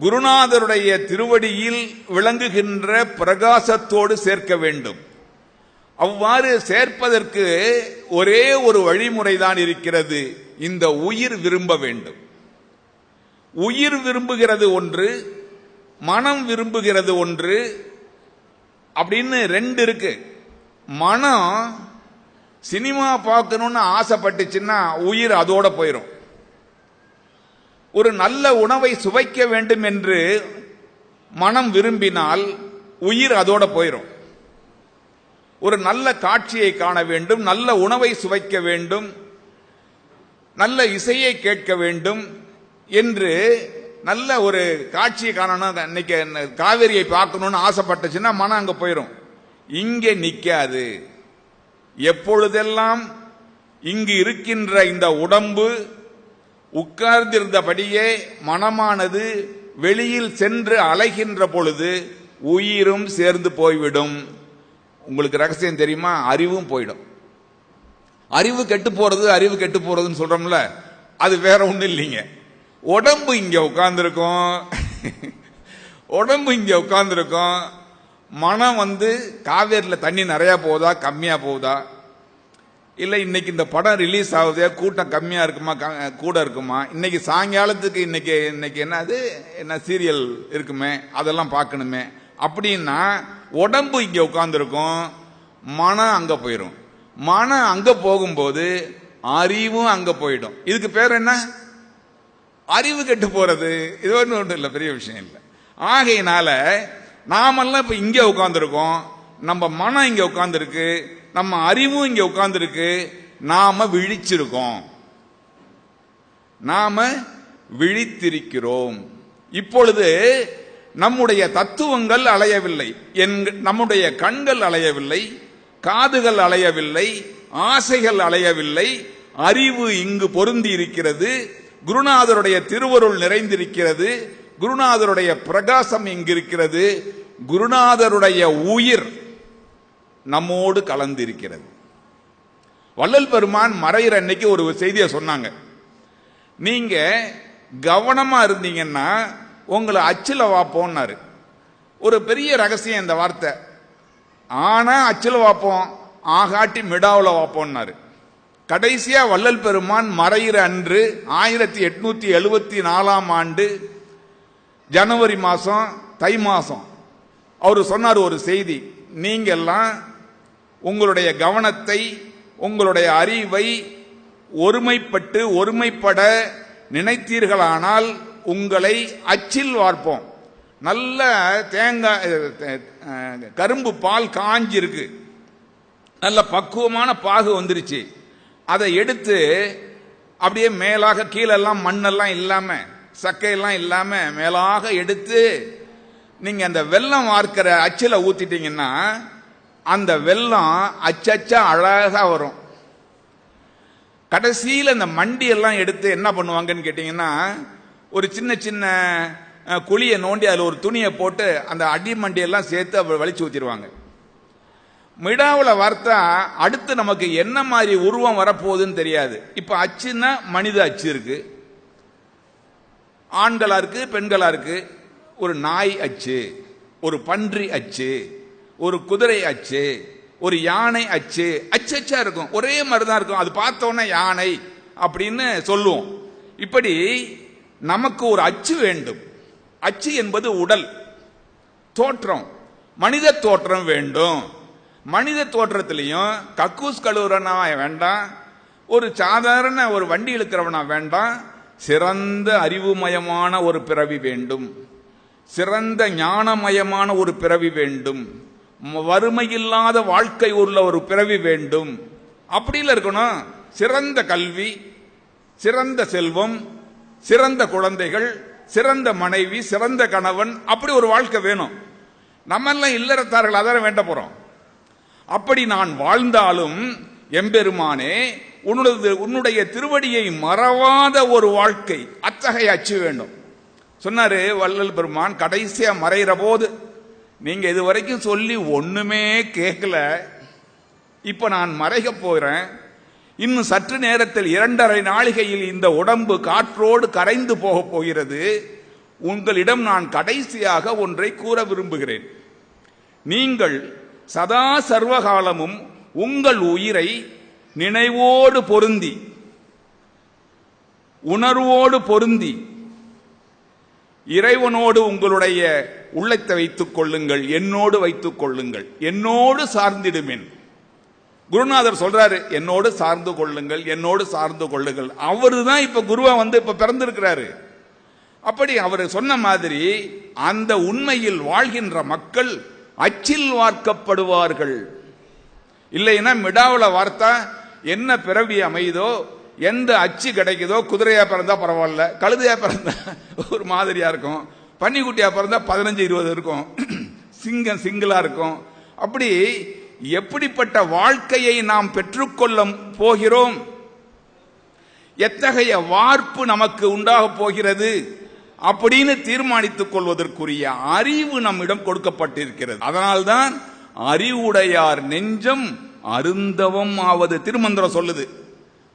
குருநாதருடைய திருவடியில் விளங்குகின்ற பிரகாசத்தோடு சேர்க்க வேண்டும். அவ்வாறு சேர்ப்பதற்கு ஒரே ஒரு வழிமுறைதான் இருக்கிறது. இந்த உயிர் விரும்ப வேண்டும். உயிர் விரும்புகிறது ஒன்று மனம் விரும்புகிறது ஒன்று அப்படின்னு ரெண்டு இருக்கு. மனம் சினிமா பார்க்கணும்னு ஆசைப்பட்டுச்சுன்னா உயிர் அதோட போயிடும் ஒரு நல்ல உணவை சுவைக்க வேண்டும் என்று மனம் விரும்பினால் உயிர் அதோட போயிடும் ஒரு நல்ல காட்சியை காண வேண்டும் நல்ல உணவை சுவைக்க வேண்டும் நல்ல இசையை கேட்க வேண்டும் என்று நல்ல ஒரு காட்சியை காணணும். இன்னைக்கு காவேரியை பார்க்கணும்னு ஆசைப்பட்டுச்சுன்னா மனம் அங்கே போயிடும் இங்கே நிற்காது எப்பொழுதெல்லாம் இங்கு இருக்கின்ற இந்த உடம்பு உட்கார்ந்திருந்தபடியே மனமானது வெளியில் சென்று அலைகின்ற பொழுது உயிரும் சேர்ந்து போய்விடும். உங்களுக்கு ரகசியம் தெரியுமா? அறிவும் போயிடும். அறிவு கெட்டு போறது அறிவு கெட்டு போறதுன்னு சொல்றோம்ல அது வேற ஒன்றும் இல்லைங்க. உடம்பு இங்க உட்கார்ந்துருக்கும். உடம்பு இங்க உட்கார்ந்துருக்கும். மனம் வந்து காவேரியில் தண்ணி நிறையா போகுதா? கம்மியாக போகுதா? இல்லை இன்னைக்கு இந்த படம் ரிலீஸ் ஆகுது கூட்டம் கம்மியாக இருக்குமா க- கூட இருக்குமா? இன்னைக்கு சாயங்காலத்துக்கு இன்னைக்கு இன்னைக்கு என்னது என்ன சீரியல் இருக்குமே அதெல்லாம் பார்க்கணுமே. அப்படின்னா உடம்பு இங்கே உட்காந்துருக்கும் மனம் அங்கே போயிடும் மனம் அங்கே போகும்போது அறிவும் அங்கே போயிடும். இதுக்கு பேர் என்ன? அறிவு கெட்டு போகிறது இது ஒன்றும் ஒன்றும் இல்லை பெரிய விஷயம் இல்லை. ஆகையினால நாமெல்லாம் இப்போ இங்கே உட்காந்துருக்கோம் நம்ம மனம் இங்கே உட்காந்துருக்கு நம்ம அறிவும் இங்கே உட்காந்துருக்கு நாம விழிச்சிருக்கோம். நாம விழித்திருக்கிறோம். இப்பொழுது நம்முடைய தத்துவங்கள் அலையவில்லை என் நம்முடைய கண்கள் அலையவில்லை காதுகள் அலையவில்லை ஆசைகள் அலையவில்லை அறிவு இங்கு பொருந்தி இருக்கிறது குருநாதருடைய திருவருள் நிறைந்திருக்கிறது குருநாதருடைய பிரகாசம் இங்கு இருக்கிறது குருநாதருடைய உயிர் நம்மோடு கலந்திருக்கிறது. வள்ளல் பெருமான் மறையிற அன்னைக்கு ஒரு செய்தியை சொன்னாங்க. நீங்க கவனமா இருந்தீங்கன்னா உங்களை அச்சில வாப்போன்னாரு ஒரு பெரிய ரகசியம் இந்த வார்த்தை. ஆனா அச்சில வாப்போம் ஆகாட்டி மிடாவில் வாப்போன்னாரு கடைசியா வள்ளல் பெருமான் மறையிற அன்று ஆயிரத்தி எட்நூத்தி எழுபத்தி நாலாம் ஆண்டு ஜனவரி மாசம் தை மாசம். அவர் சொன்னார் ஒரு செய்தி. நீங்கெல்லாம் உங்களுடைய கவனத்தை உங்களுடைய அறிவை ஒருமைப்பட்டு ஒருமைப்பட நினைத்தீர்களானால் உங்களை அச்சில் வார்ப்போம். நல்ல தேங்காய் கரும்பு பால் காஞ்சிருக்கு. நல்ல பக்குவமான பாகு வந்துருச்சு. அதை எடுத்து அப்படியே மேலாக கீழெல்லாம் மண்ணெல்லாம் இல்லாமல் சக்கையெல்லாம் இல்லாமல் மேலாக எடுத்து நீங்கள் அந்த வெல்லம் வார்க்கிற அச்சில் ஊற்றிட்டீங்கன்னா அந்த வெள்ளம் அச்சச்சா அழகாக வரும். கடைசியில் இந்த மண்டி எல்லாம் எடுத்து என்ன பண்ணுவாங்கன்னு கேட்டிங்கன்னா ஒரு சின்ன சின்ன குழியை நோண்டி அதில் ஒரு துணியை போட்டு அந்த அடி மண்டியெல்லாம் சேர்த்து அப்படி வலிச்சு ஊற்றிடுவாங்க மிடாவில் வார்த்தா அடுத்து நமக்கு என்ன மாதிரி உருவம் வரப்போகுதுன்னு தெரியாது. இப்போ அச்சுன்னா மனித அச்சு இருக்கு. ஆண்களாக இருக்கு பெண்களாக இருக்கு. ஒரு நாய் அச்சு ஒரு பன்றி அச்சு ஒரு குதிரை அச்சு ஒரு யானை அச்சு அச்சு அச்சா இருக்கும். ஒரே மாதிரி தான் இருக்கும். அது பார்த்தோன்னே யானை அப்படின்னு சொல்லுவோம். இப்படி நமக்கு ஒரு அச்சு வேண்டும். அச்சு என்பது உடல் தோற்றம் மனித தோற்றம் வேண்டும். மனித தோற்றத்திலையும் கக்கூஸ் கழுவுறனா வேண்டாம். ஒரு சாதாரண ஒரு வண்டி இழுக்கிறவனா வேண்டாம். சிறந்த அறிவுமயமான ஒரு பிறவி வேண்டும். சிறந்த ஞானமயமான ஒரு பிறவி வேண்டும். வறுமையில்லாத வாழ்க்கை உள்ள ஒரு பிறவி வேண்டும். அப்படில இருக்கணும். சிறந்த கல்வி சிறந்த செல்வம் சிறந்த குழந்தைகள் சிறந்த மனைவி சிறந்த கணவன் அப்படி ஒரு வாழ்க்கை வேணும். நம்ம எல்லாம் இல்லறத்தார்கள் அதான் வேண்ட போறோம். அப்படி நான் வாழ்ந்தாலும் எம்பெருமானே உன்னுடைய உன்னுடைய திருவடியை மறவாத ஒரு வாழ்க்கை அத்தகைய அச்சு வேண்டும். சொன்னாரு வள்ளல் பெருமான் கடைசியா மறைகிற போது நீங்க இது வரைக்கும் சொல்லி ஒண்ணுமே கேட்கல இப்ப நான் மறைக போகிறேன் இன்னும் சற்று நேரத்தில் இரண்டரை நாளிகையில் இந்த உடம்பு காற்றோடு கரைந்து போகப் போகிறது. உங்களிடம் நான் கடைசியாக ஒன்றை கூற விரும்புகிறேன். நீங்கள் சதா சர்வகாலமும் உங்கள் உயிரை நினைவோடு பொருந்தி உணர்வோடு பொருந்தி இறைவனோடு உங்களுடைய உள்ளத்தை வைத்துக் கொள்ளுங்கள் என்னோடு வைத்துக் கொள்ளுங்கள் என்னோடு சார்ந்திடுமேன். குருநாதர் சொல்றாரு என்னோடு சார்ந்து கொள்ளுங்கள் என்னோடு சார்ந்து கொள்ளுங்கள். அவரு தான் இப்ப குருவா வந்து இப்ப பிறந்திருக்கிறாரு. அப்படி அவர் சொன்ன மாதிரி அந்த உண்மையில் வாழ்கின்ற மக்கள் அச்சில் வார்க்கப்படுவார்கள். இல்லைன்னா மிடாவில் வார்த்தா என்ன பிறவி அமையுதோ எந்த அச்சு கிடைக்குதோ குதிரையா பிறந்தா பரவாயில்ல கழுதையா பிறந்தா ஒரு மாதிரியா இருக்கும். பன்னிக்குட்டியா பிறந்தா பதினஞ்சு இருபது இருக்கும். சிங்கம் சிங்கிளா இருக்கும். அப்படி எப்படிப்பட்ட வாழ்க்கையை நாம் பெற்றுக்கொள்ள போகிறோம்? எத்தகைய வார்ப்பு நமக்கு உண்டாக போகிறது? அப்படின்னு தீர்மானித்துக் கொள்வதற்குரிய அறிவு நம்மிடம் கொடுக்கப்பட்டிருக்கிறது. அதனால்தான் அறிவுடையார் நெஞ்சம் அருந்தவம் ஆவது திருமந்திரம் சொல்லுது.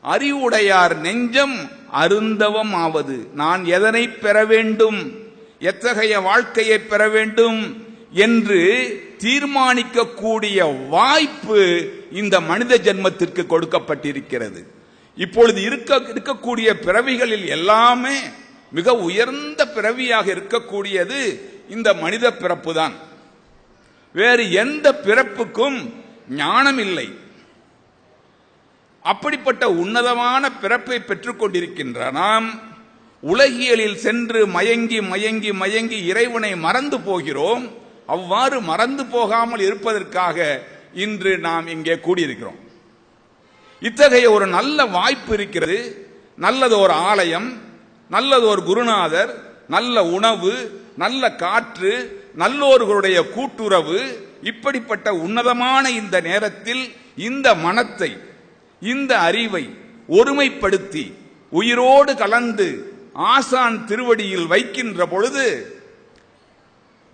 அறிவுடையார் நெஞ்சம் அருந்தவம் ஆவது. நான் எதனை பெற வேண்டும்? எத்தகைய வாழ்க்கையை பெற வேண்டும்? என்று தீர்மானிக்கக்கூடிய வாய்ப்பு இந்த மனித ஜென்மத்திற்கு கொடுக்கப்பட்டிருக்கிறது. இப்பொழுது இருக்க இருக்கக்கூடிய பிறவிகளில் எல்லாமே மிக உயர்ந்த பிறவியாக இருக்கக்கூடியது இந்த மனித பிறப்பு தான் வேறு எந்த பிறப்புக்கும் ஞானம் இல்லை அப்படிப்பட்ட உன்னதமான பிறப்பை பெற்றுக்கொண்டிருக்கின்ற நாம் உலகியலில் சென்று மயங்கி மயங்கி மயங்கி இறைவனை மறந்து போகிறோம். அவ்வாறு மறந்து போகாமல் இருப்பதற்காக இன்று நாம் இங்கே கூடியிருக்கிறோம். இத்தகைய ஒரு நல்ல வாய்ப்பு இருக்கிறது. நல்லது ஒரு ஆலயம் நல்லது ஒரு குருநாதர் நல்ல உணவு நல்ல காற்று நல்லோர்களுடைய கூட்டுறவு இப்படிப்பட்ட உன்னதமான இந்த நேரத்தில் இந்த மனத்தை இந்த அறிவை ஒருமைப்படுத்தி உயிரோடு கலந்து ஆசான் திருவடியில் வைக்கின்ற பொழுது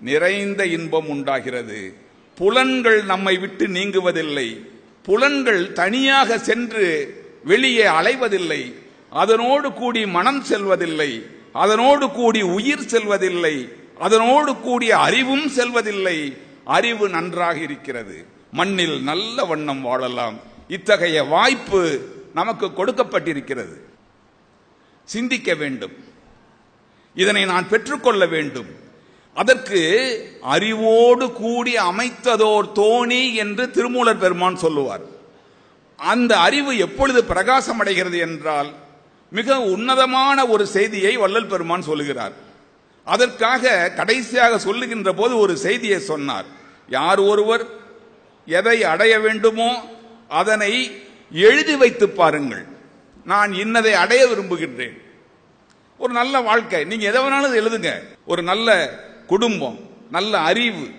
நிறைந்த இன்பம் உண்டாகிறது. புலன்கள் நம்மை விட்டு நீங்குவதில்லை. புலன்கள் தனியாக சென்று வெளியே அலைவதில்லை. அதனோடு கூடி மனம் செல்வதில்லை. அதனோடு கூடி உயிர் செல்வதில்லை. அதனோடு கூடிய அறிவும் செல்வதில்லை. அறிவு நன்றாக இருக்கிறது. மண்ணில் நல்ல வண்ணம் வாழலாம். இத்தகைய வாய்ப்பு நமக்கு கொடுக்கப்பட்டிருக்கிறது. சிந்திக்க வேண்டும். இதனை நான் பெற்றுக்கொள்ள வேண்டும். அதற்கு அறிவோடு கூடி அமைத்ததோர் தோணி என்று திருமூலர் பெருமான் சொல்லுவார். அந்த அறிவு எப்பொழுது பிரகாசம் அடைகிறது என்றால் மிக உன்னதமான ஒரு செய்தியை வள்ளல் பெருமான் சொல்லுகிறார். அதற்காக கடைசியாக சொல்லுகின்ற போது ஒரு செய்தியை சொன்னார். யார் ஒருவர் எதை அடைய வேண்டுமோ அதனை எழுதி வைத்து பாருங்கள். நான் இன்னதை அடைய விரும்புகின்றேன். ஒரு நல்ல வாழ்க்கை. நீங்க எதை வேணாலும் எழுதுங்க. ஒரு நல்ல குடும்பம் நல்ல அறிவு